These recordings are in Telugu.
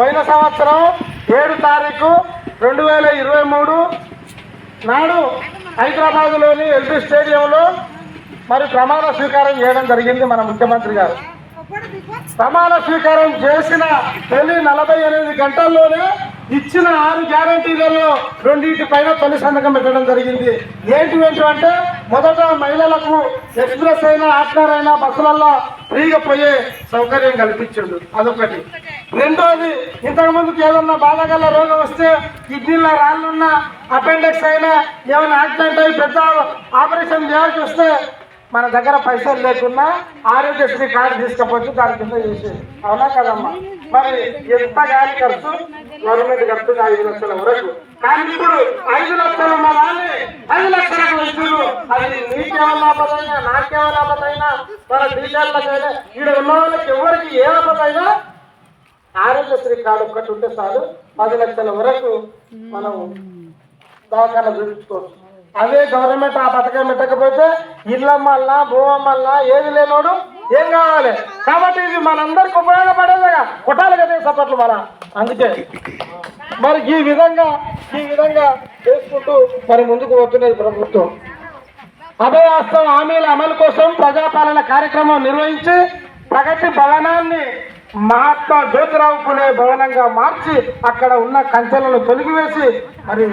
పోయిన సంవత్సరం ఏడు తారీఖు రెండు వేల ఇరవై మూడు నాడు హైదరాబాద్లోని ఎల్బీ స్టేడియంలో మరి ప్రమాణ స్వీకారం చేయడం జరిగింది మన ముఖ్యమంత్రి గారు. ప్రమాణ స్వీకారం చేసిన తొలి నలభై ఎనిమిది గంటల్లోనే ఇచ్చిన ఆరు గ్యారంటీలలో రెండింటి పైన తొలి సంతకం పెట్టడం జరిగింది. ఏంటి ఏంటంటే అంటే మొదట మహిళలకు ఎక్స్ప్రెస్ అయినా ఆట్నర్ అయినా బస్సులలో ఫ్రీగా పోయే సౌకర్యం కల్పించిండు. అదొకటి. రెండోది ఇంతకు ఏదన్నా ఏదన్నా బాధగల రోగం వస్తే కిడ్నీలో రాళ్ళున్నా అపెండిక్స్ అయినా ఏమైనా యాక్సిడెంట్ అయి పెద్ద ఆపరేషన్ చేయాల్సి వస్తే మన దగ్గర పైసలు లేకున్నా ఆరోగ్యశ్రీ కార్డు తీసుకపోవచ్చు దాని కింద చేసేది అవునా కదమ్మా? మరి ఎంత గాలి ఖర్చు? గవర్నమెంట్ కడుతుంది ఐదు లక్షల వరకు. కానీ ఇప్పుడు ఐదు లక్షలు మా ఐదు లక్షల ఇచ్చారు. అది నీకేమన్నా ఆపదైనా నాకేమైనా ఆపదైనా మన టీచర్లకైనా ఇక్కడ ఉన్న వాళ్ళకి ఎవరికి ఏ ఆపదైనా ఆరోగ్యశ్రీ కార్డు ఒక్కటి ఉంటే చాలు పది లక్షల వరకు మనం దవాఖాన చూపించుకోవచ్చు. అదే గవర్నమెంట్ ఆ పథకం పెట్టకపోతే ఇళ్ళమ్మల్లా భూమమ్మల్లా ఏది లేనోడు ఏం కావాలి? కాబట్టి ఇది మనందరికి ఉపయోగపడేదిగా కొట్టాలి కదా సపట్లు మన అందుకే మరి ఈ విధంగా ఈ విధంగా చేసుకుంటూ మరి ముందుకు పోతున్నది ప్రభుత్వం. అభయాస్తం హామీల అమలు కోసం ప్రజాపాలన కార్యక్రమం నిర్వహించి ప్రగతి భవనాన్ని మహాత్మా జ్యోతిరావు పులే భవనంగా మార్చి అక్కడ ఉన్న కంచెలను తొలగివేసి మరి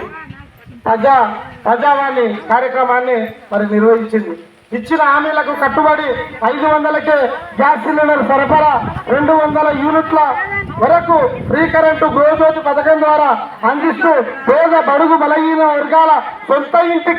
ప్రజా ప్రజావాణి కార్యక్రమాన్ని మరి నిర్వహించింది. ఇచ్చిన హామీలకు కట్టుబడి ఐదు వందలకే గ్యాస్ సిలిండర్ సరఫరా రెండు వందల యూనిట్ల వరకు ఫ్రీ కరెంటు గృహజ్యోతి పథకం ద్వారా అందిస్తూ పేద బడుగు బలహీన వర్గాల సొంత ఇంటి